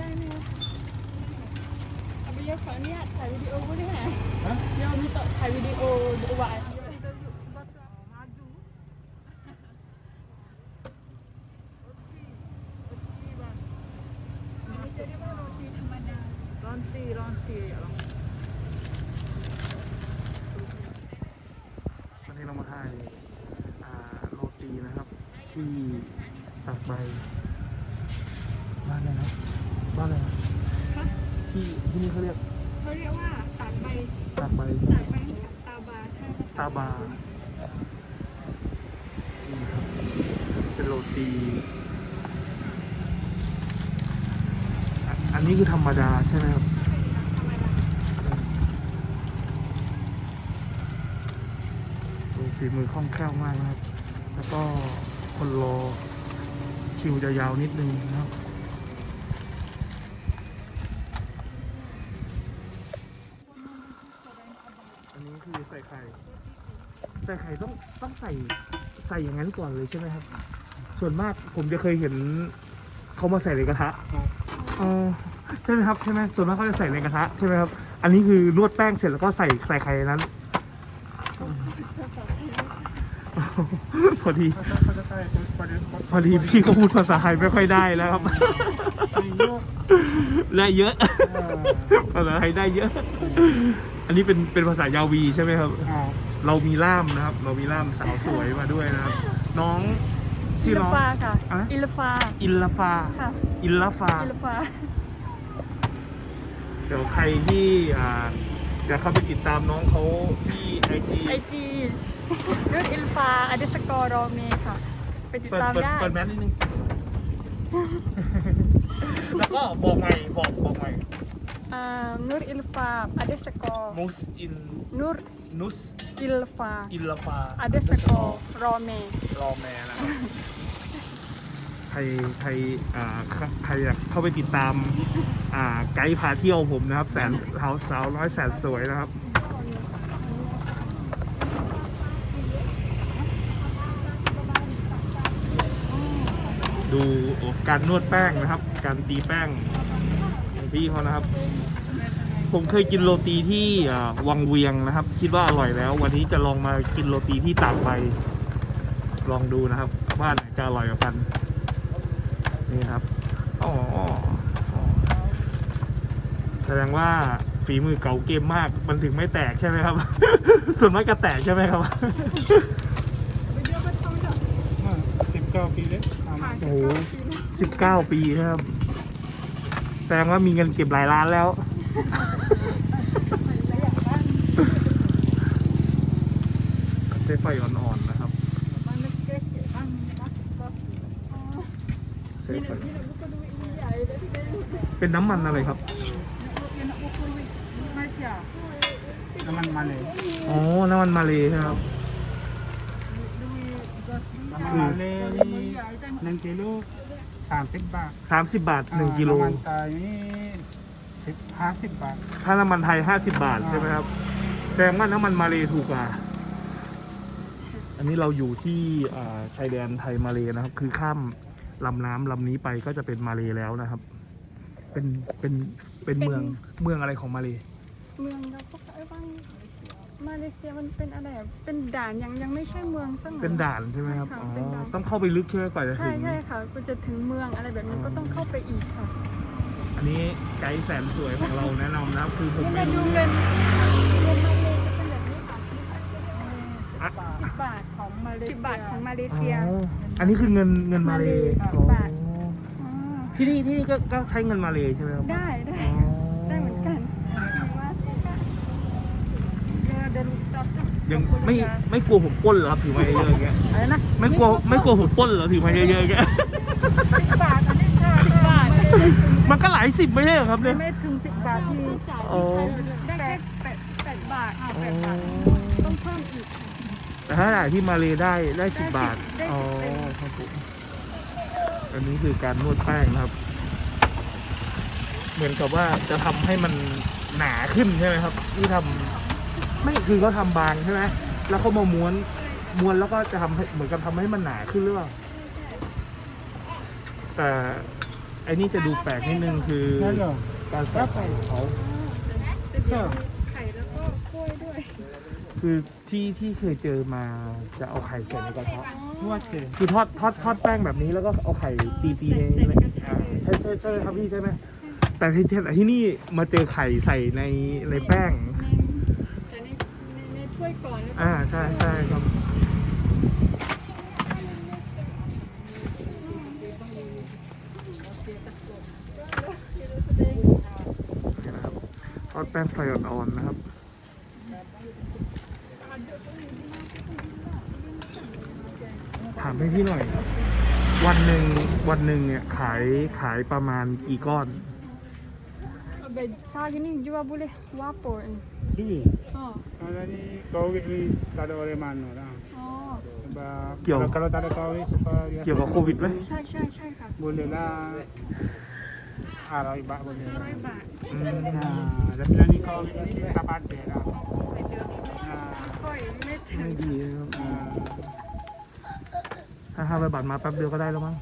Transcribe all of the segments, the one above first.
ได้ไหมเอาไปเยอะขออนุญาตถ่ายวิดีโอก็ได้ไหมฮะเดี๋ยวมีต่อถ่ายวิดีโอดูไว้ ร้อนตีร้อนตีอะไรวันนี้เรามาถ่ายอ่าโรตีนะครับ ที่ตากใบบ้านอะไรนะ บ้านอะไรนะที่ที่นี่เขาเรียกเขาเรียกว่าตากใบตากใบตากใบตาบาถ้าตาบานี่ครับเป็นโรตีอะอันนี้คือธรรมดาใช่ไหมครับธรรมดาดูฝีมือคล่องแคล่วมากนะครับ แล้วก็คนรอคิวจะยาวนิดนึงนะครับ อันนี้คือใส่ ไข่ ใส่ไข่ต้องต้องใส่ใส่อย่างนั้นก่อนเลยใช่ไหมครับ ส่วนมากผมจะเคยเห็นเขามาใส่ในกระทะอ๋อใช่ไหมครับใช่ไหมส่วนมากเขาจะใส่ในกระทะใช่ไหมครับ อันนี้คือนวดแป้งเสร็จแล้วก็ใส่ใส่ไข่ในนั้นพอดี พอดีพี่ก็พูดภาษาไทยไม่ค่อยได้แล้วครับได้เยอะภาษาไทยได้เยอะ อันนี้เป็นเป็นภาษายาวีใช่ไหมครับเรามีล่ามนะครับ เรามีล่ามสาวสวยมาด้วยนะครับ น้องอิชื่อลน้อง ฟาค่ะ อะไรอิลฟา อิลลาฟา ค่ะ อิลลาฟา อิลฟา เดี๋ยวใครที่อ่าอยากเข้าไปติดตามน้องเขาที่ไอจีไอจีเรื่องอิลฟาอเดสกอร์รอเมค่ะ ไปติดเปิดตามเปิดได้ เปิดแมสนิดนึง แล้วก็บอกใหม่บอกบอกใหม่อ่า นูรอิลฟาอเดสกอร์มุสอินนูรนุสอิลฟาอิลลาฟาอเดสกอร์รอเมรอแมนะครับใครใครอ่าใครอยากเข้าไปติดตามอ่าไกด์พาเที่ยวผมนะครับ แสนสาวสาวน้อยแสนสวยนะครับ ดูการนวดแป้งนะครับ การตีแป้งของ พี่เขานะครับ ผมเคยกินโรตีที่อ่าวังเวียงนะครับ คิดว่าอร่อยแล้ว วันนี้จะลองมากินโรตีที่ตากใบลองดูนะครับว่าไหนจะอร่อยกว่ากัน นี่ครับอ๋อแสดงว่าฝีมือเก่าเกมมาก มันถึงไม่แตกใช่ไหมครับ ส่วนมากจะแตกใช่ไหมครับสิบเก้าปีเลยโอ้โหสิบเก้าปีนะครับแส ดงว่ามีเงินเก็บหลายล้านแล้ว ใช้ไฟอ่อนๆนะครับ ใช้ไฟเป็นน้ำมันอะไรครับ น้ำมันมาเลยอ๋อ น้ำมันมาเลยใช่ไหมครับ น้ำมันมาเลยนี่หนึ่งกิโล สามสิบบาทสามสิบบาทหนึ่งกิโลน้ำมันไทยนี่สิบห้าสิบบาท ถ้าน้ำมันไทยห้าสิบบาทใช่ไหมครับแสดงว่าน้ำมันมาเลถูกกว่า อันนี้เราอยู่ที่อ่าชายแดนไทยมาเลนะครับ คือข้ามลำน้ำลำนี้ไปก็จะเป็นมาเลแล้วนะครับ เป็นเป็นเป็นเมืองเมืองอะไรของมาเลเมืองเราก็ไอ้บ้าง มาเลเซียมันเป็นอะไรอะเป็นด่านยังยังไม่ใช่เมืองสักหน่อย เป็นด่านใช่ไหมครับค่ะอ๋อเป็นด่าน ต้องเข้าไปลึกใช่ไหมกว่าจะใช่ถึง ใช่ค่ะก็จะถึงเมืองอะไรแบบนี้อ๋อก็ต้องเข้าไปอีกค่ะอันนี้ไกด์แสนสวยของเราแนะนำนะครับคือผมนี่ไม่มาดูรู้เงินเงินมาเลจะเป็นแบบนี้ค่ะอะสิบบาทของมาเลสิบบาทของมาเลอ๋อเซียอันนี้คือเงินเงินมาเลมาเลอ๋อสิบบาท อ๋อที่นี่ที่นี่ก็ก็ใช้เงินมาเลใช่ไหมครับ ได้ได้อ๋อได้เหมือนกัน ยังไม่ไม่กลัวผมปล้นเหรอครับถือมาเยอะๆอย่างเงี้ยอะไรนะไม่กลัวไม่กลัวผมปล้นเหรอถือมาเยอะๆอย่างเงี้ยสิบบาทอันนี้ค่ะสิบบาทมันก็หลายสิบไม่ใช่เหรอครับเนี่ยไม่ถึงสิบบาทที่จ่ายโอ้ได้แค่แปดแปดบาทอ๋อต้องเพิ่มอีกแต่ถ้าจ่ายที่มาเลได้ได้สิบบาทได้สิบอ๋อได้สิบครับผมอันนี้คือการนวดแป้งนะครับ เหมือนกับว่าจะทำให้มันหนาขึ้นใช่ไหมครับ ที่ทำ ไม่คือเขาทำบางใช่ไหมแล้วเขามาม้วนม้วนแล้วก็จะทำให้เหมือนกับทำให้มันหนาขึ้นหรือเปล่าแต่ไออ้นี่จะดูแปลกนิดนึงคือ Hello. การใส่ไข่ของเขาเป็นเดี๋ยวมีไข่แล้วก็กล้วยด้วย คือที่ที่เคยเจอมาจะเอาไข่ใส่ในกระทะ What? คือทอดทอดทอดแป้งแบบนี้แล้วก็เอาไข่ตีตีในในอ่าใช่ใช่ใช่ครับพี่ใช่ไหมแต่ที่ที่แต่ที่นี่มาเจอไข่ใส่ในในแป้งแต่ใน้วยก่อนแล้วอ่าใช่ใช่ครับ นี่นะครับทอดแป้งไฟอ่อนๆนะครับ ถามให้พี่หน่อย วันหนึ่งวันหนึ่งเนี่ยขายขายประมาณกี่ก้อน Be, sa akin ni jual boleh wapo eh. Dui. Oh. Kalau ni COVID ni tak ada orang mana lah. Oh. Sebab Kyo. kalau, kalau tak ada COVID supaya เกี่ยวกับโควิดไหม ใช่ใช่ใช่ค่ะ boleh lah Arai bak boleh. ห้าร้อยบาทอืม Nah, tapi lah ni COVID ni tak pakai lah. ไปเจอนี่ไม่ Nah, ค่อยไม่ถึไม่งดีนะครับ nah. ถ้าห้าร้อยบาทมาแป๊บเดียวก็ได้แล้วมั้ง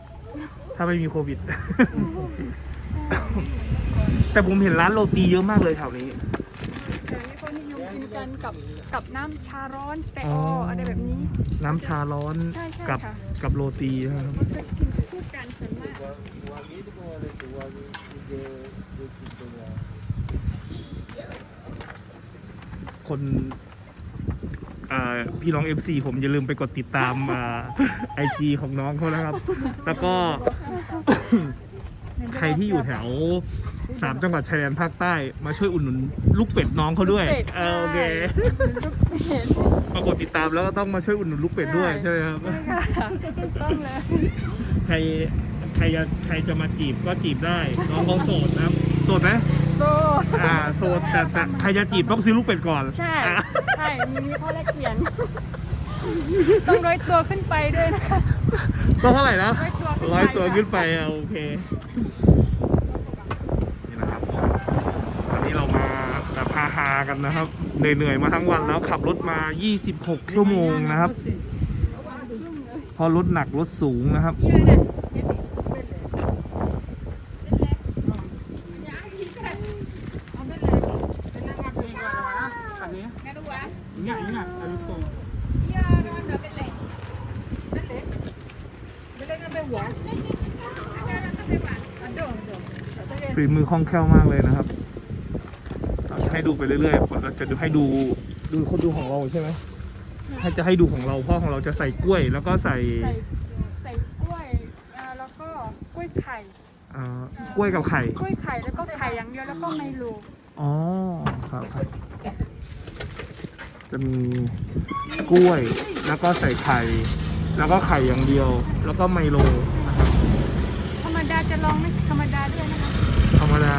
ถ้าไม่มีโควิด แต่ผมเห็นร้านโรตีเยอะมากเลยแถวนี้ แต่นี่เขานิยมกินกันกับกับน้ำชาร้อนแต่อ๋ออออะไรแบบนี้ น้ำชาร้อนใช่ใช่กับค่ะกับโรตีนะครับเขาจะกินคู่กันส่วนมาก คนอ่าพี่น้อง FC ผมอย่าลืมไปกดติดตามไอจี ของน้องเขานะครับ แล้วก็ ใครที่อยู่แถวสามจังหวัดชายแดนภาคใต้มาช่วยอุดหนุนลูกเป็ดน้องเขาด้วยเป็ดเออโอเคลูกเป็ดมากดติดตามแล้วก็ต้องมาช่วยอุดหนุนลูกเป็ดด้วยใช่ไหมครับใช่ค่ะถูกต้องเลยใครใครจะใครจะมาจีบก็จีบได้น้องเขาโสดนะครับโสดไหมโซอ่าโสดแต่แต่ใครจะจีบต้องซื้อลูกเป็ดก่อนใช่อะใช่มีมีข้อแรกเขียนต้องร้อยตัวขึ้นไปด้วยนะคะต้องเท่าไหร่นะร้อยตัวขึ้นไป ร้อยตัวขึ้นไปอะโอเค นี่นะครับวันนี้เรามาแบบฮาๆกันนะครับ เหนื่อยๆมาทั้งวันแล้วขับรถมา 26 ชั่วโมงนะครับเพราะรถหนักรถสูงนะครับ ฝีมือคล่องแคล่วมากเลยนะครับเราจะให้ดูไปเรื่อยๆเราจะดูให้ดูดูคนดูของเราใช่ไหมให้จะให้ดูของเราเพราะของเราจะใส่กล้วย แล้วก็ใส่ใส่ใส่กล้วยอ่าแล้วก็กล้วยไข่อ่ากล้วยกับไข่ กล้วยไข่แล้วก็ไข่อย่างเดียวแล้วก็ไมโลอ๋อครับครับ จะมีกล้วยแล้วก็ใส่ไข่ แล้วก็ไข่อย่างเดียว แล้วก็ไมโลนะครับธรรมดาจะลองไหมธรรมดาด้วยนะคะธรรมดา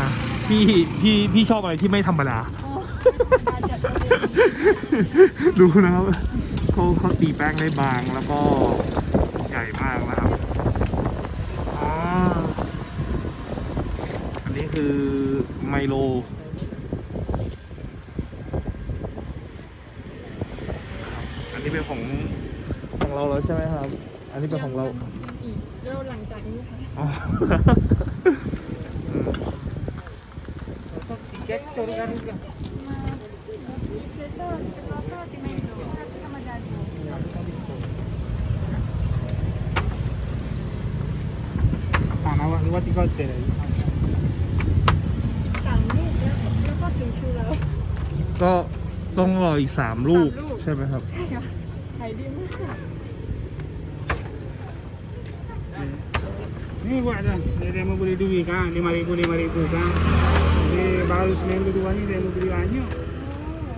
พี่พี่พี่ชอบอะไรที่ไม่ธรรมดา โอ้ดูนะครับเขาเขาตีแป้งได้บางแล้วก็ใหญ่มากนะครับอ๋ออันนี้คือไมโล อันนี้เป็นของของเรา แล้วใช่ไหมครับ อันนี้เป็นของเรายังอีกเร็วหลังจากนี้ค่ะอ๋อ Cek turunkan juga. มาเซโต้แล้วก็ติไมโลธรรมดาดู Ah, awak dua tiga hotel lagi. สามลูกแล้วแล้วก็ถึงคิวแล้วก็ต้องรออีกสามลูกสามลูกใช่ไหมครับใช่ค่ะขายดีมาก Ni buat dah. Dia demo beli duit kan. Lima ribu, lima ribu kan. Jadi baru seminggu dua ni demo beli banyak.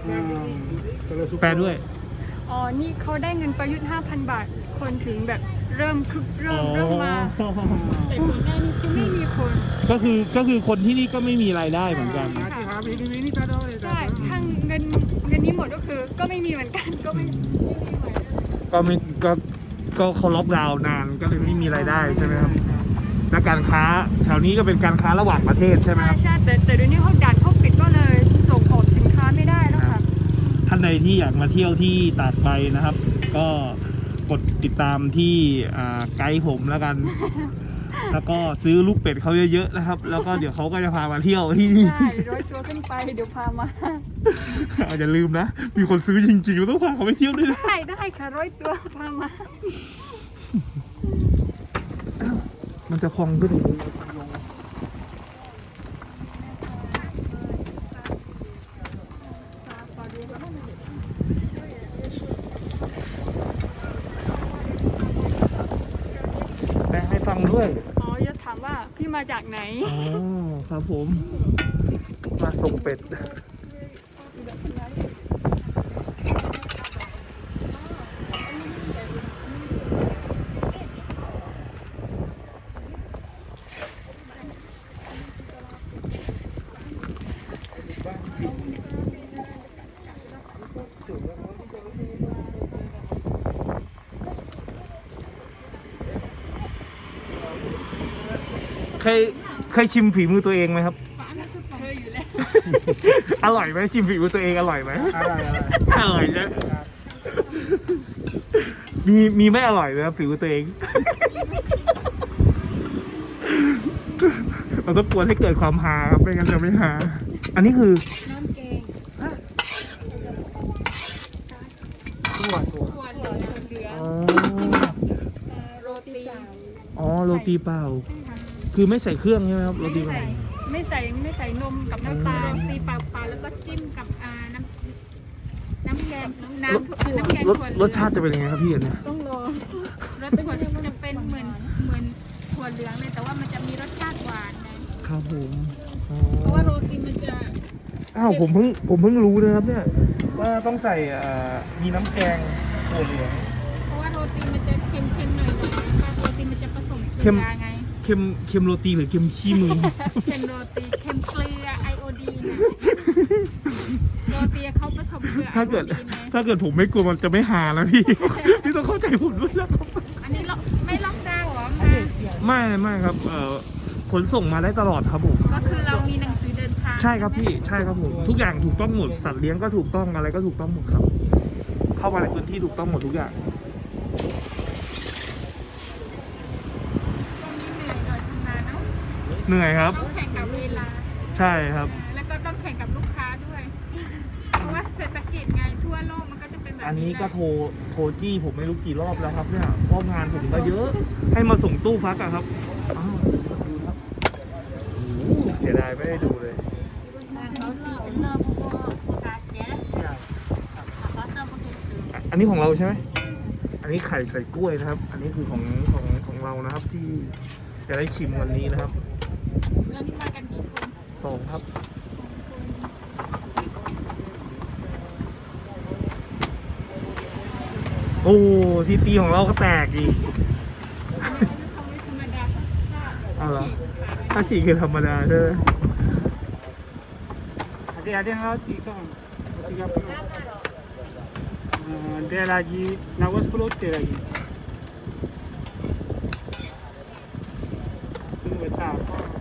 Hmm. Kalau suka. แปลด้วย อ๋อ นี่เขาได้เงินประยุทธ์ 5,000 บาท คนถึงแบบเริ่มคึกเริ่มเริ่มมา แต่ก่อนหน้านี้คือไม่มีคน ก็คือก็คือคนที่นี่ก็ไม่มีรายได้เหมือนกัน Nanti habis duit ni tak ada orang. ใช่ถ้าเงินเงินนี้หมดก็คือ ก็ไม่มีเหมือนกัน ก็ไม่ไม่มีเหมือนกัน ก็ไม่ก็ก็เขาล็อกดาวน์นานก็เลยไม่มีรายได้ใช่ไหมครับ และการค้าแถวนี้ก็เป็นการค้าระหว่างประเทศใช่ไหมใช่ครับ ใช่แต่แต่เดี๋ยวนี้เขาดันเขาปิดก็เลยส่งออกสินค้าไม่ได้แล้วค่ะ ท่านใดที่อยากมาเที่ยวที่ตากใบนะครับ ก็กดติดตามที่อ่าไกด์ผมแล้วกัน แล้วก็ซื้อลูกเป็ดเขาเยอะๆนะครับ แล้วก็เดี๋ยวเขาก็จะพามาเที่ยวที่นี่ได้ร้อยตัวขึ้นไปเดี๋ยวพามาอย่าลืมนะ มีคนซื้อจริงๆเราต้องพาเขาไปเที่ยวด้วยนะ ได้ได้ค่ะร้อยตัวพามา มันจะพองขึ้นแปลให้ฟังด้วย อ๋อจะถามว่าพี่มาจากไหน อ๋อ ครับผม มาส่งเป็ด เคยเคยชิมฝีมือตัวเองไหมครับ เคยอยู่แล้วอร่อยไหมชิมฝีมือตัวเองอร่อยไหม Alright, alright. อร่อยนะมีมีไม่อร่อยไหมครับฝีมือตัวเองเราต้องกวนให้เกิดความฮาครับไม่งั้นจะไม่ฮาอันนี้คือน้ำแกง Tua, tua. ตัวเหลืองเหลืองอ๋อโรตีอ๋อโรตีเปล่า คือไม่ใส่เครื่องใช่ไหมครับโรตีเปล่าไม่ใส่ไม่ใส่นมกับน้ำตาลอืมตีเปล่าๆแล้วก็จิ้มกับอ่าน้ำน้ำแกงน้ำรสน้ำแกงรสถั่วเหลืองรสชาติจะเป็นยังไงครับพี่อันเนี่ยต้องรอรสถั่วจะเป็นเหมือนเหมือนถั่วเหลืองเลยแต่ว่ามันจะมีรสชาติหวานนะครับผมอ๋อเพราะว่าโรตีมันจะอ้าวผมเพิ่งผมเพิ่งรู้นะครับเนี่ยว่าต้องใส่อ่ามีน้ำแกงถั่วเหลือง เพราะว่าโรตีมันจะเค็มๆหน่อยๆปลาโรตีมันจะผสมเกเค็ลืมอไงเค็มเค็มโรตีหรือเค็มขี้มือ เค็มโรตีเค็มเกลือไอโอดีนโรตีเขาผสมเกลือไอถ้าโอเกิดดีนไงถ้าเกิดผมไม่กลัวมันจะไม่หาแล้วพี่ พี่ต้องเข้าใจผมด้วยนะครับอันนี้ล็อกไม่ล็อกดาวน์เหรอมาไม่ไม่ครับเอ่อขนส่งมาได้ตลอดครับผม ก็คือเรามีหนังสือเดินทางใช่ครับพี่ใช่ครับผม ทุกอย่างถูกต้องหมดสัตว์เลี้ยงก็ถูกต้องอะไรก็ถูกต้องหมดครับ เข้ามาในพื้นที่ถูกต้องหมดทุกอย่าง ช่วงนี้เหนื่อยหน่อยทำงานเนาะ เหนื่อยครับ ต้องแข่งกับเวลา ใช่ครับ แล้วก็ต้องแข่งกับลูกค้าด้วย เพราะว่าเศรษฐกิจไงทั่วโลกมันก็จะเป็นแบบนี้อันนี้ก็แหละโทรโทรจี้ผมไม่รู้กี่รอบแล้วครับเนี่ยเพราะงานผมก็เยอะ ให้มาส่งตู้พักอะครับอ้าวดูครับโอ้โหเสียดายไม่ได้ดูเลยอันนี้ของเราใช่ไหม อันนี้ไข่ใส่กล้วยนะครับ อันนี้คือของของของเรานะครับที่จะได้ชิมวันนี้นะครับ แล้วนี่มากันกี่คนสองครับ โอ้ทีตีของเราก็แตกอีกเขาไม่ธรรมดาถ้าอ้าวเหรอถ้าฉีกคือธรรมดาใช่ไหม Ada ada yang tiga. Tiga puluh. Uh, dia lagi nawas puluh dia lagi. Tunggu tak. อั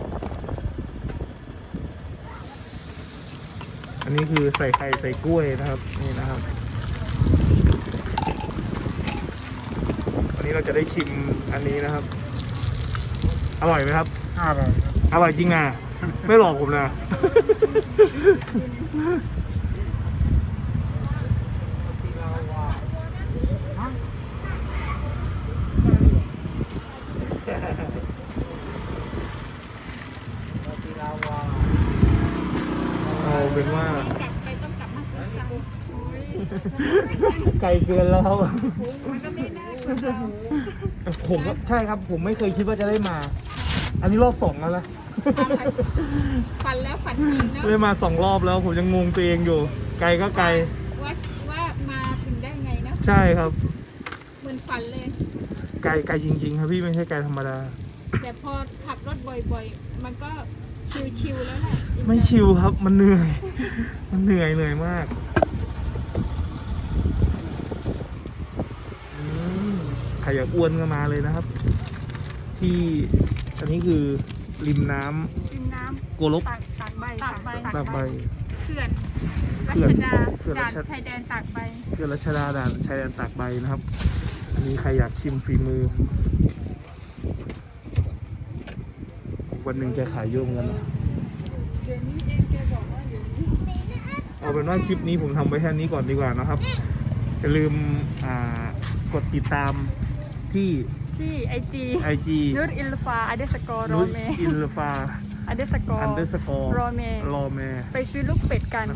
นนี้คือใส่ไข่ใส่กล้วยนะครับนี่นะครับวันนี้เราจะได้ชิมอันนี้นะครับ อร่อยไหมครับ Ada. อร่อยจริงนะไม่หลอกผมนะ เอาเป็นว่ากลับไปต้องกลับมาซื้อซ้ำโอ้ยไกลเกินแล้วครับมันก็ไม่ได้คนเราผมก็ใช่ครับ ผมไม่เคยคิดว่าจะได้มา อันนี้รอบสองแล้วนะฝันแล้วฝันจริงเนาะได้มาสองรอบแล้ว ผมยังงงตัวเองอยู่ ไกลก็ไกล ว่าว่ามาถึงได้ไงเนาะใช่ครับ เหมือนฝันเลย ไกลไกลจริง ๆ ครับพี่ไม่ใช่ไกลธรรมดา แต่พอขับรถบ่อย ๆ มันก็ ชิวๆแล้วแหละไม่ชิวครับ มันเหนื่อย มันเหนื่อยเหนื่อยมากอืมใครอยากอ้วนก็มาเลยนะครับ ที่อันนี้คือริมน้ำริมน้โกลกำตากตากใบตากใบตากใบเขื่อนรัเขื่อนชดาเขื่อนรัด่านชดาชายแดนตากใบ เกิดรัชดาด่านชายแดนตากใบนะครับ อันนี้ใครอยากชิมฝีมือ วันหนึ่งแกขายเยอะเหมือนกันนะเดี๋ยวนี้เองแกบอกว่าเดี๋ยวนี้เอาเป็นว่าคลิปนี้ผมทำไว้แค่นี้ก่อนดีกว่านะครับอย่าลืมอ่ากดติดตามที่ที่ไอจี IG นุชอิลฟาอเดสกอร์โรนุชเมอิลฟาอเดสกอร์อันเดอร์สกอร์โรเมรอแมไปซื้อลูกเป็ดกัน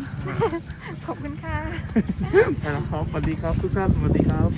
ขอบคุณค่ะไปแล้วครับสวัสดีครับทุกท่านสวัสดีครับ